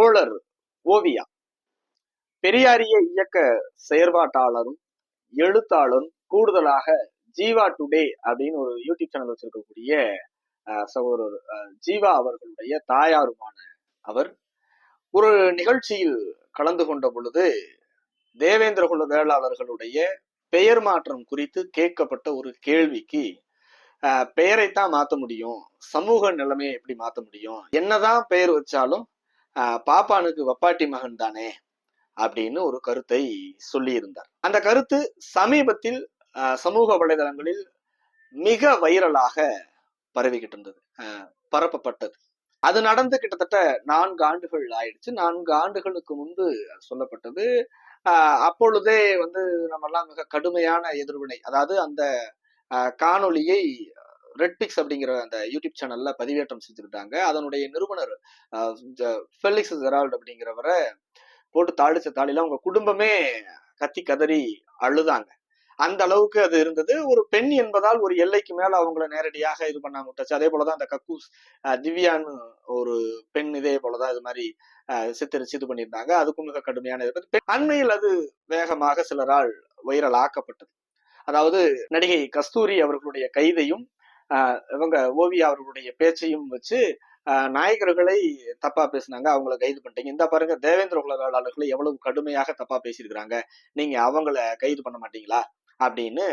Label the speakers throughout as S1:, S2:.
S1: தோழர் ஓவியா. பெரியாரிய இயக்க செயற்பாட்டாளரும் எழுத்தாளரும் கூடுதலாக ஜீவா டுடே அப்படின்னு ஒரு யூடியூப் சேனல் வச்சிருக்கக்கூடிய சகோதரர் ஜீவா அவர்களுடைய தாயாருமான அவர் ஒரு நிகழ்ச்சியில் கலந்து கொண்ட பொழுது தேவேந்திர குல வேளாளர்களுடைய பெயர் மாற்றம் குறித்து கேட்கப்பட்ட ஒரு கேள்விக்கு பெயரைத்தான் மாற்ற முடியும் சமூக நிலைமையை எப்படி மாற்ற முடியும் என்னதான் பெயர் வச்சாலும் பாப்பானுக்கு வப்பாட்டி மகன் தானே அப்படின்னு ஒரு கருத்தை சொல்லியிருந்தார். அந்த கருத்து சமீபத்தில் அஹ், சமூக வலைதளங்களில் மிக வைரலாக பரவிக்கிட்டு இருந்தது. அஹ், பரப்பப்பட்டது. அது நடந்து கிட்டத்தட்ட நான்கு ஆண்டுகள் ஆயிடுச்சு. நான்கு ஆண்டுகளுக்கு முன்பு சொல்லப்பட்டது. ஆஹ் அப்பொழுதே வந்து நம்ம எல்லாம் மிக கடுமையான எதிர்வினை அதாவது அந்த ஆஹ் காணொளியை ரெட்பிக்ஸ் அப்படிங்கிற அந்த யூடியூப் சேனல்ல பதிவேற்றம் செஞ்சிருந்தாங்க அதனுடைய நிறுவனர் ஃபெலிக்ஸ் ஜெரால்ட் அப்படிங்கிறவரை போட்டு தாளிச்ச தாளில அவங்க குடும்பமே கத்தி கதறி அழுதாங்க. அந்த அளவுக்கு அது இருந்தது. ஒரு பெண் என்பதால் ஒரு எல்லைக்கு மேல அவங்கள நேரடியாக இது பண்ணாம விட்டாச்சு. அதே போலதான் அந்த கக்கூஸ் திவ்யான்னு ஒரு பெண் இதே போலதான் இது மாதிரி சித்தரிச்சு இது பண்ணியிருந்தாங்க. அதுக்கும் மிக கடுமையான இது பெண் அண்மையில் அது வேகமாக சிலரால் வைரல் ஆக்கப்பட்டது. அதாவது நடிகை கஸ்தூரி அவர்களுடைய கைதையும் இவங்க ஓவியா அவர்களுடைய பேச்சையும் வச்சு நாயகர்களை தப்பா பேசினாங்க. அவங்கள கைது பண்ணிட்டீங்க. இந்த பாருங்க தேவேந்திர குல வேளாளர்களை எவ்வளவு கடுமையாக தப்பா பேசியிருக்கிறாங்க. நீங்க அவங்கள கைது பண்ண மாட்டீங்களா? அப்படின்னு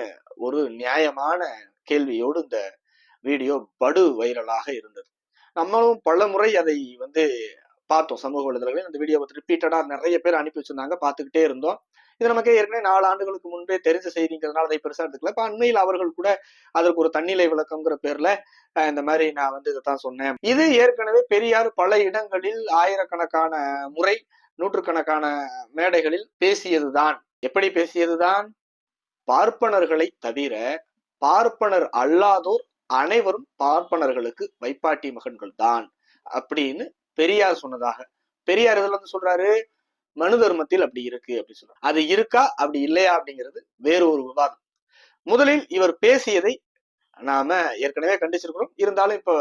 S1: ஒரு நியாயமான கேள்வியோடு இந்த வீடியோ படு வைரலாக இருந்தது. நம்மளும் பல முறை அதை வந்து பார்த்தோம். சமூக வலைதளங்களில் அந்த வீடியோவை ரிப்பீட்டடா நிறைய பேர் அனுப்பி வச்சிருந்தாங்க. பார்த்துக்கிட்டே இருந்தோம். இது நமக்கு ஏற்கனவே நாலு ஆண்டுகளுக்கு முன்பே தெரிஞ்ச செய்திங்கிறதுனால அதை பெருசா எடுத்துக்கல. இப்போ அண்மையில் அவர்கள் கூட அதற்கு ஒரு தன்னிலை விளக்கம்ங்கிற பேர்ல இந்த மாதிரி நான் வந்து இதைத்தான் சொன்னேன். இது ஏற்கனவே பெரியார் பல இடங்களில் ஆயிரக்கணக்கான முறை நூற்றுக்கணக்கான மேடைகளில் பேசியதுதான். எப்படி பேசியதுதான்? பார்ப்பனர்களை தவிர பார்ப்பனர் அல்லாதோர் அனைவரும் பார்ப்பனர்களுக்கு வைப்பாட்டி மகன்கள் தான் அப்படின்னு பெரியார் சொன்னதாக. பெரியார் இதுல வந்து சொல்றாரு? மனு தர்மத்தில் அப்படி இருக்கு அப்படி சொல்றாரு அது இருக்கா? அப்படி இல்லையா? அப்படிங்கிறது வேறு ஒரு விவாதம். முதலில் இவர் பேசியதை நாம ஏற்கனவே கண்டிச்சிருக்கிறோம். இருந்தாலும் இப்ப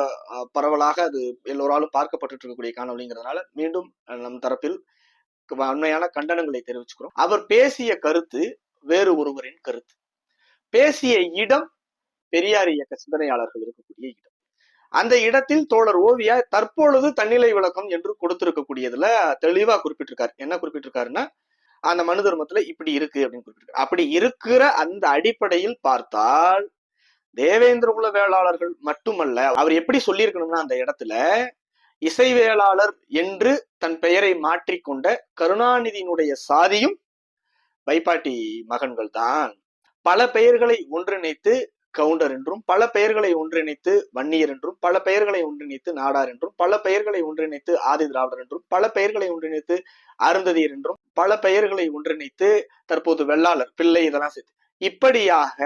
S1: பரவலாக அது எல்லோராலும் பார்க்கப்பட்டு இருக்கக்கூடிய காணொலிங்கிறதுனால மீண்டும் நம் தரப்பில் உண்மையான கண்டனங்களை தெரிவிச்சுக்கிறோம். அவர் பேசிய கருத்து வேறு ஒருவரின் கருத்து. பேசிய இடம் பெரியார் இயக்க சிந்தனையாளர்கள் இருக்கக்கூடிய இடம். அந்த இடத்தில் தோழர் ஓவியா தற்பொழுது தன்னிலை விளக்கம் என்று கொடுத்திருக்கக்கூடியதுல தெளிவா குறிப்பிட்டிருக்காரு. என்ன குறிப்பிட்டிருக்காருன்னா அந்த மனு தர்மத்துல இப்படி இருக்கு அப்படின்னு குறிப்பிட்டிருக்காரு. அப்படி இருக்கிற அந்த அடிப்படையில் பார்த்தால் தேவேந்திர குல வேளாளர்கள் மட்டுமல்ல அவர் எப்படி சொல்லியிருக்கணும்னா அந்த இடத்துல இசைவேளாளர் என்று தன் பெயரை மாற்றிக்கொண்ட கருணாநிதியினுடைய சாதியும் வைப்பாட்டி மகன்கள் தான் பல பெயர்களை ஒன்றிணைத்து கவுண்டர் என்றும் பல பெயர்களை ஒன்றிணைத்து வன்னியர் என்றும் பல பெயர்களை ஒன்றிணைத்து நாடார் என்றும் பல பெயர்களை ஒன்றிணைத்து ஆதி திராவிடர் என்றும் பல பெயர்களை ஒன்றிணைத்து அருந்ததியர் என்றும் பல பெயர்களை ஒன்றிணைத்து தற்போது வெள்ளாளர் பிள்ளை இதெல்லாம் சேர்த்து. இப்படியாக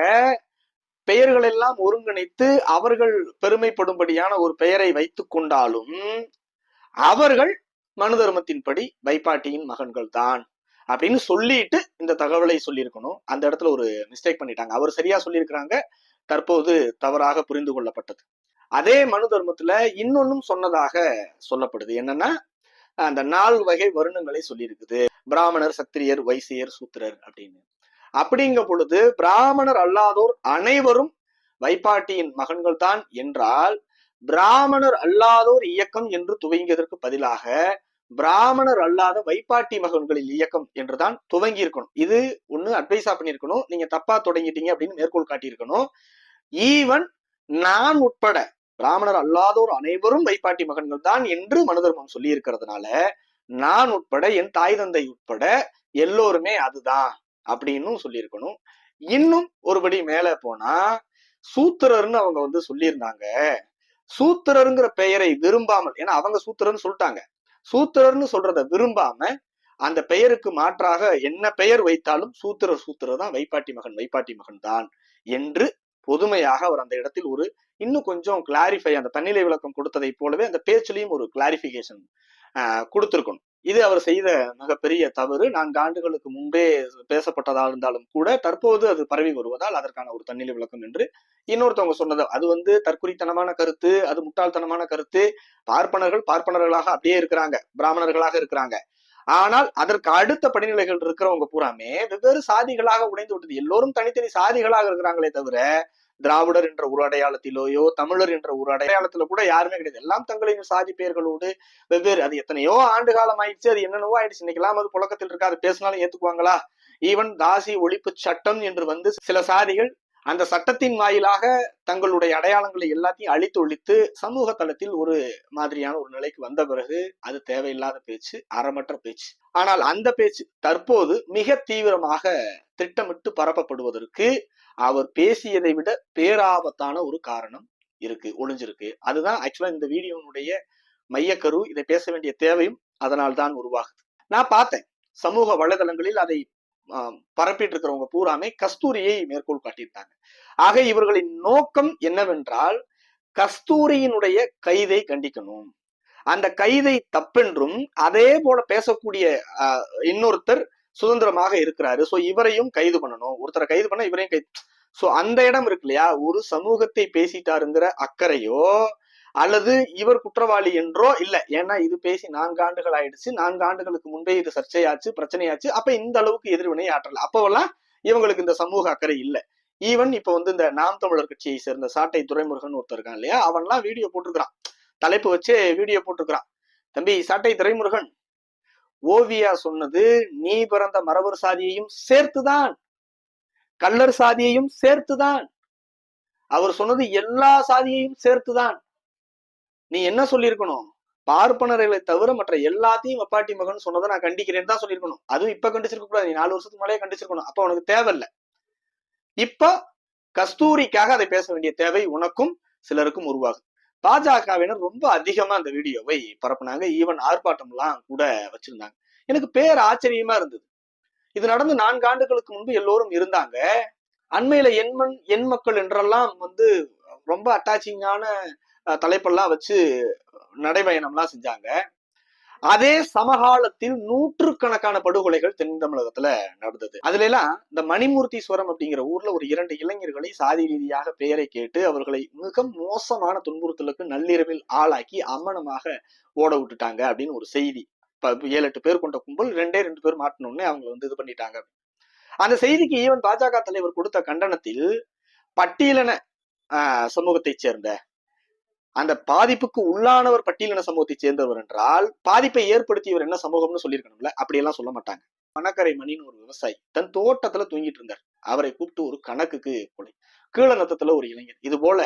S1: பெயர்கள் எல்லாம் ஒருங்கிணைத்து அவர்கள் பெருமைப்படும்படியான ஒரு பெயரை வைத்து கொண்டாலும் அவர்கள் மனு தர்மத்தின்படி வைப்பாட்டியின் மகன்கள் தான் அப்படின்னு சொல்லிட்டு இந்த தகவலை சொல்லியிருக்கணும். அந்த இடத்துல ஒரு மிஸ்டேக் பண்ணிட்டாங்க. அவர் சரியா சொல்லியிருக்கிறாங்க. தற்போது தவறாக புரிந்து கொள்ளப்பட்டது. அதே மனு தர்மத்துல இன்னொன்னும் சொன்னதாக சொல்லப்படுது. என்னன்னா அந்த நாலு வகை வருணங்களை சொல்லியிருக்குது. பிராமணர் சத்திரியர் வைசியர் சூத்திரர் அப்படின்னு. அப்படிங்க பொழுது பிராமணர் அல்லாதோர் அனைவரும் வைப்பாட்டியின் மகன்கள் தான் என்றால் பிராமணர் அல்லாதோர் இயக்கம் என்று துவங்கியதற்கு பதிலாக பிராமணர் அல்லாத வைப்பாட்டி மகன்களில் இயக்கம் என்றுதான் துவங்கி இருக்கணும் இது ஒண்ணு அட்வைஸா பண்ணிருக்கணும் நீங்க தப்பா தொடங்கிட்டீங்க அப்படின்னு மேற்கோள் காட்டியிருக்கணும். ஈவன் நான் உட்பட பிராமணர் அல்லாதோர் அனைவரும் வைப்பாட்டி மகன்கள் தான் என்று மனுதர்மம் சொல்லி இருக்கிறதுனால நான் உட்பட என் தாய் தந்தை உட்பட எல்லோருமே அதுதான் அப்படின்னு சொல்லியிருக்கணும். இன்னும் ஒருபடி மேல போனா சூத்திரர்னு அவங்க வந்து சொல்லியிருந்தாங்க. சூத்திரருங்கிற பெயரை விரும்பாமல் ஏன்னா அவங்க சூத்திரர்னு சொல்லிட்டாங்க. சூத்திரர்னு சொல்றத விரும்பாம அந்த பெயருக்கு மாற்றாக என்ன பெயர் வைத்தாலும் சூத்திரர் சூத்திரர் தான் வைப்பாட்டி மகன் வைப்பாட்டி மகன் தான் என்று புதுமையாக அவர் அந்த இடத்தில் ஒரு இன்னும் கொஞ்சம் கிளாரிஃபை அந்த தன்னிலை விளக்கம் கொடுத்ததை போலவே அந்த பேச்சுலையும் ஒரு கிளாரிபிகேஷன் கொடுத்துருக்கணும். இது அவர் செய்த மிகப்பெரிய தவறு. நான்கு ஆண்டுகளுக்கு முன்பே பேசப்பட்டதா இருந்தாலும் கூட தற்போது அது பரவி வருவதால் அதற்கான ஒரு தன்னிலை விளக்கம் என்று இன்னொருத்தவங்க சொன்னது. அது வந்து தற்குறித்தனமான கருத்து அது முட்டாள்தனமான கருத்து. பார்ப்பனர்கள் பார்ப்பனர்களாக அப்படியே இருக்கிறாங்க பிராமணர்களாக இருக்கிறாங்க. ஆனால் அதற்கு அடுத்த படிநிலைகள் இருக்கிறவங்க பூராமே வெவ்வேறு சாதிகளாக உடைந்து விட்டது. எல்லோரும் தனித்தனி சாதிகளாக இருக்கிறாங்களே தவிர திராவிடர் என்ற ஒரு அடையாளத்திலோயோ தமிழர் என்ற ஒரு அடையாளத்துல கூட யாருமே கிடையாது. எல்லாம் தங்களின் சாதி பெயர்களோடு வெவ்வேறு. அது எத்தனையோ ஆண்டு காலம் ஆயிடுச்சு அது என்னென்னவோ ஆயிடுச்சு. இன்னைக்கெல்லாம் அது புழக்கத்தில் இருக்காது பேசினாலும் ஏத்துக்குவாங்களா? ஈவன் தாசி ஒழிப்பு சட்டம் என்று வந்து சில சாதிகள் அந்த சட்டத்தின் வாயிலாக தங்களுடைய அடையாளங்களை எல்லாத்தையும் அழித்து ஒழித்து சமூக தளத்தில் ஒரு மாதிரியான ஒரு நிலைக்கு வந்த பிறகு அது தேவையில்லாத பேச்சு அறமற்ற பேச்சு. ஆனால் அந்த பேச்சு தற்போது மிக தீவிரமாக திட்டமிட்டு பரப்பப்படுவதற்கு அவர் பேசியதை விட பேராபத்தான ஒரு காரணம் இருக்கு ஒளிஞ்சிருக்கு. அதுதான் ஆக்சுவலா இந்த வீடியோனுடைய மையக்கரு இதை பேச வேண்டிய தேவையும் அதனால் தான் உருவாகுது. நான் பார்த்தேன். சமூக வலைதளங்களில் அதை பரப்பிட்டு இருக்கிறவங்க பூராமே கஸ்தூரியை மேற்கோள் காட்டியிருந்தாங்க ஆக இவர்களின் நோக்கம் என்னவென்றால் கஸ்தூரியினுடைய கைதை கண்டிக்கணும். அந்த கைதை தப்பென்றும் அதே போல பேசக்கூடிய ஆஹ், இன்னொருத்தர் சுதந்திரமாக இருக்கிறாரு. சோ இவரையும் கைது பண்ணணும். ஒருத்தரை கைது பண்ண இவரையும் கைது சோ அந்த இடம் இருக்கு இல்லையா? ஒரு சமூகத்தை பேசிட்டாருங்கிற அக்கறையோ அல்லது இவர் குற்றவாளி என்றோ இல்ல. ஏன்னா இது பேசி நான்கு ஆண்டுகள் ஆயிடுச்சு. நான்கு ஆண்டுகளுக்கு முன்பே இது சர்ச்சையாச்சு பிரச்சனையாச்சு. அப்ப இந்த அளவுக்கு எதிர்வினை ஆற்றல. அப்பவெல்லாம் இவங்களுக்கு இந்த சமூக அக்கறை இல்ல. ஈவன் இப்ப வந்து இந்த நாம் தமிழர் கட்சியை சேர்ந்த சாட்டை துறைமுருகன் ஒருத்தர் இருக்கான் இல்லையா? அவன்லாம் வீடியோ போட்டிருக்கிறான். தலைப்பு வச்சு வீடியோ போட்டிருக்கிறான். தம்பி சாட்டை துறைமுருகன் ஓவியா சொன்னது நீ பிறந்த மரபர் சாதியையும் சேர்த்துதான். கள்ளர் சாதியையும் சேர்த்துதான். அவர் சொன்னது எல்லா சாதியையும் சேர்த்துதான். நீ என்ன சொல்லியிருக்கணும்? பார்ப்பனர்களை தவிர மற்ற எல்லாத்தையும் வப்பாட்டி மகன் சொன்னதை நான் கண்டிக்கிறேன்னு தான் சொல்லியிருக்கணும். அதுவும் இப்ப கண்டிச்சிருக்க கூடாது. நீ நாலு வருஷத்துக்கு மேலே கண்டிச்சிருக்கணும். அப்ப உனக்கு தேவையில்லை. இப்ப கஸ்தூரிக்காக அதை பேச வேண்டிய தேவை உனக்கும் சிலருக்கும் உருவாகும். பாஜகவினர் ரொம்ப அதிகமா அந்த வீடியோவை பரப்புனாங்க. ஈவன் ஆர்ப்பாட்டம்லாம் கூட வச்சிருந்தாங்க. எனக்கு பேர் ஆச்சரியமா இருந்தது. இது நடந்து நான்கு ஆண்டுகளுக்கு முன்பு எல்லோரும் இருந்தாங்க. அண்மையில எண்மண் எண் மக்கள் என்றெல்லாம் வந்து ரொம்ப அட்டாச்சிங்கான தலைப்பெல்லாம் வச்சு நடைபயணம்லாம் செஞ்சாங்க. அதே சமகாலத்தில் நூற்றுக்கணக்கான படுகொலைகள் தென் தமிழகத்துல நடந்தது. அதுல எல்லாம் இந்த மணிமூர்த்தீஸ்வரம் அப்படிங்கிற ஊர்ல ஒரு இரண்டு இளைஞர்களை சாதி ரீதியாக பெயரை கேட்டு அவர்களை மிக மோசமான துன்புறுத்தலுக்கு நள்ளிரவில் ஆளாக்கி அம்மனமாக ஓட விட்டுட்டாங்க அப்படின்னு ஒரு செய்தி. ஏழு எட்டு பேர் கொண்ட கும்பல் ரெண்டே ரெண்டு பேர் மாட்டினோடனே அவங்க வந்து இது பண்ணிட்டாங்க. அந்த செய்திக்கு ஈவன் பாஜக தலைவர் கொடுத்த கண்டனத்தில் பட்டியலின ஆஹ், சமூகத்தைச் சேர்ந்த அந்த பாதிப்புக்கு உள்ளானவர் பட்டியலின சமூகத்தை சேர்ந்தவர் என்றால் பாதிப்பை ஏற்படுத்தியவர் என்ன சமூகம்னு சொல்லியிருக்கணும்ல? அப்படியெல்லாம் சொல்ல மாட்டாங்க. மணக்கரை மணின்னு ஒரு விவசாயி தன் தோட்டத்துல தூங்கிட்டு இருந்தார். அவரை கூப்பிட்டு ஒரு கணக்குக்கு கொலை. கீழநத்தத்துல ஒரு இளைஞர் இது போல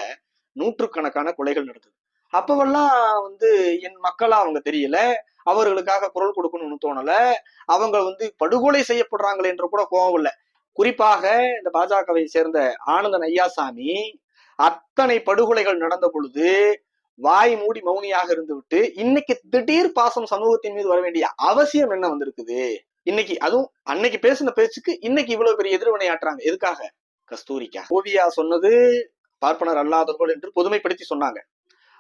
S1: நூற்றுக்கணக்கான கொலைகள் நடந்தது. அப்பவெல்லாம் வந்து என் மக்களா அவங்க தெரியல. அவர்களுக்காக குரல் கொடுக்கணும்னு தோணல. அவங்க வந்து படுகொலை செய்யப்படுறாங்களே என்று கூட கோபம் இல்லை. குறிப்பாக இந்த பாஜகவை சேர்ந்த ஆனந்தன் ஐயாசாமி அத்தனை படுகொலைகள் நடந்த பொழுது வாய் மூடி மௌனியாக இருந்துவிட்டு இன்னைக்கு திடீர் பாசம் சமூகத்தின் மீது வர வேண்டிய அவசியம் என்ன வந்திருக்குது? இன்னைக்கு அதுவும் அன்னைக்கு பேசின பேச்சுக்கு இன்னைக்கு இவ்வளவு பெரிய எதிர்வினை ஆட்டுறாங்க. எதுக்காக? கஸ்தூரிக்கா ஓவியா சொன்னது பார்ப்பனர் அல்லாதவர்கள் என்று பொதுமைப்படுத்தி சொன்னாங்க.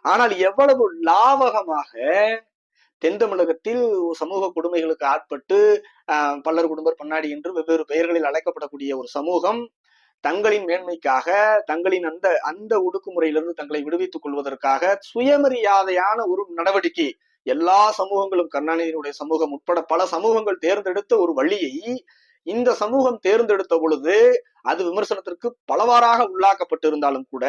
S1: ஆனால் எவ்வளவு லாவகமாக தென் தமிழகத்தில் சமூக கொடுமைகளுக்கு ஆட்பட்டு ஆஹ், பல்லர் குடும்பர் பன்னாடி என்று வெவ்வேறு பெயர்களில் அழைக்கப்படக்கூடிய ஒரு சமூகம் தங்களின் மேன்மைக்காக தங்களின் அந்த அந்த ஒடுக்குமுறையிலிருந்து தங்களை விடுவித்துக் கொள்வதற்காக சுயமரியாதையான ஒரு நடவடிக்கை. எல்லா சமூகங்களும் கருணாநிதியினுடைய சமூகம் உட்பட பல சமூகங்கள் தேர்ந்தெடுத்த ஒரு வழியை இந்த சமூகம் தேர்ந்தெடுத்த பொழுது அது விமர்சனத்திற்கு பலவாறாக உள்ளாக்கப்பட்டிருந்தாலும் கூட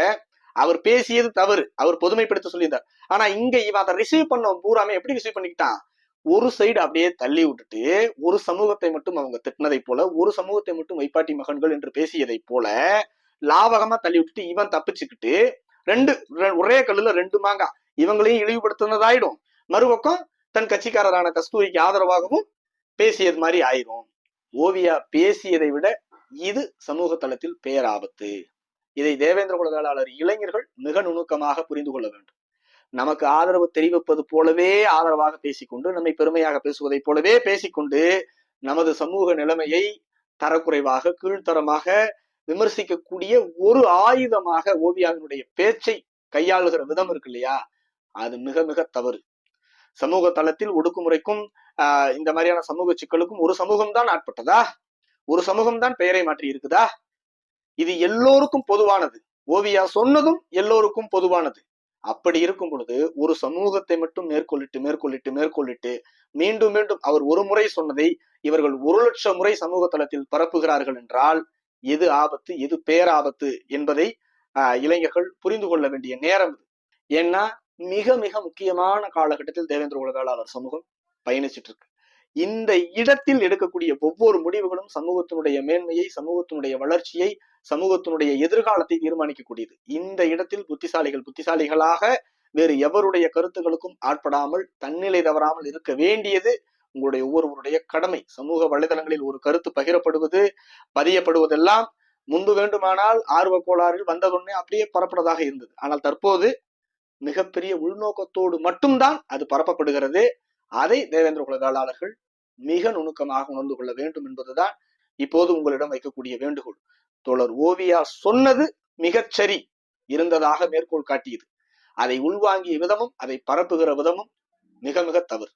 S1: அவர் பேசியது தவறு. அவர் பொதுமைப்படுத்த சொல்லியிருந்தார். ஆனா இங்க இவன் அதை ரிசீவ் பண்ண பூராமே எப்படி ரிசீவ் பண்ணிக்கிட்டான்? ஒரு சைடு அப்படியே தள்ளி விட்டுட்டு ஒரு சமூகத்தை மட்டும் அவங்க திட்டினதை போல ஒரு சமூகத்தை மட்டும் வைப்பாட்டி மகன்கள் என்று பேசியதை போல லாவகமா தள்ளி விட்டுட்டு இவன் தப்பிச்சுக்கிட்டு ரெண்டு ஒரே கல்லுல ரெண்டு மாங்கா இவங்களையும் இழிவுபடுத்தினதாயிடும். மறுபக்கம் தன் கட்சிக்காரரான கஸ்தூரிக்கு ஆதரவாகவும் பேசியது மாதிரி ஆயிரும். ஓவியா பேசியதை விட இது சமூக தளத்தில் பேராபத்து. இதை தேவேந்திர குல வேளாளர் இளைஞர்கள் மிக நுணுக்கமாக புரிந்து கொள்ள வேண்டும். நமக்கு ஆதரவு தெரிவிப்பது போலவே ஆதரவாக பேசிக்கொண்டு நம்மை பெருமையாக பேசுவதைப் போலவே பேசிக்கொண்டு நமது சமூக நிலைமையை தரக்குறைவாக கீழ்த்தரமாக விமர்சிக்கக்கூடிய ஒரு ஆயுதமாக ஓவியாவினுடைய பேச்சை கையாளுகிற விதம் இருக்கு இல்லையா? அது மிக மிக தவறு. சமூக தளத்தில் ஒடுக்குமுறைக்கும் ஆஹ் இந்த மாதிரியான சமூக சிக்கலுக்கும் ஒரு சமூகம் தான் ஆட்பட்டதா? ஒரு சமூகம் தான் பெயரை மாற்றி இருக்குதா? இது எல்லோருக்கும் பொதுவானது. ஓவியா சொன்னதும் எல்லோருக்கும் பொதுவானது. அப்படி இருக்கும் பொழுது ஒரு சமூகத்தை மட்டும் மேற்கொள்ளிட்டு மேற்கொள்ளிட்டு மேற்கொள்ளிட்டு மீண்டும் மீண்டும் அவர் ஒரு முறை சொன்னதை இவர்கள் ஒரு லட்சம் முறை சமூக தளத்தில் பரப்புகிறார்கள் என்றால் எது ஆபத்து எது பேராபத்து என்பதை ஆஹ், இளைஞர்கள் புரிந்து கொள்ள வேண்டிய நேரம் இது. ஏன்னா மிக மிக முக்கியமான காலகட்டத்தில் தேவேந்திர குல அவர் சமூகம் பயணிச்சிட்டு இருக்கு. இந்த இடத்தில் எடுக்கக்கூடிய ஒவ்வொரு முடிவுகளும் சமூகத்தினுடைய மேன்மையை சமூகத்தினுடைய வளர்ச்சியை சமூகத்தினுடைய எதிர்காலத்தை தீர்மானிக்கக்கூடியது. இந்த இடத்தில் புத்திசாலிகள் புத்திசாலிகளாக வேறு எவருடைய கருத்துக்களுக்கும் ஆட்படாமல் தன்னிலை தவறாமல் இருக்க வேண்டியது உங்களுடைய ஒவ்வொருவருடைய கடமை. சமூக வலைதளங்களில் ஒரு கருத்து பகிரப்படுவது பதியப்படுவதெல்லாம் முன்பு வேண்டுமானால் ஆர்வ கோளாறில் வந்ததுடனே அப்படியே பரப்பனதாக இருந்தது. ஆனால் தற்போது மிகப்பெரிய உள்நோக்கத்தோடு மட்டும்தான் அது பரப்பப்படுகிறது. அதை தேவேந்திர குல மிக நுணுக்கமாக உணர்ந்து கொள்ள வேண்டும் என்பதுதான் இப்போது உங்களிடம் வைக்கக்கூடிய வேண்டுகோள். தோழர் ஓவியா சொன்னது மிகச்சரி இருந்ததாக மேற்கோள் காட்டியது. அதை உள்வாங்கிய விதமும் அதை பரப்புகிற விதமும் மிக மிக தவறு.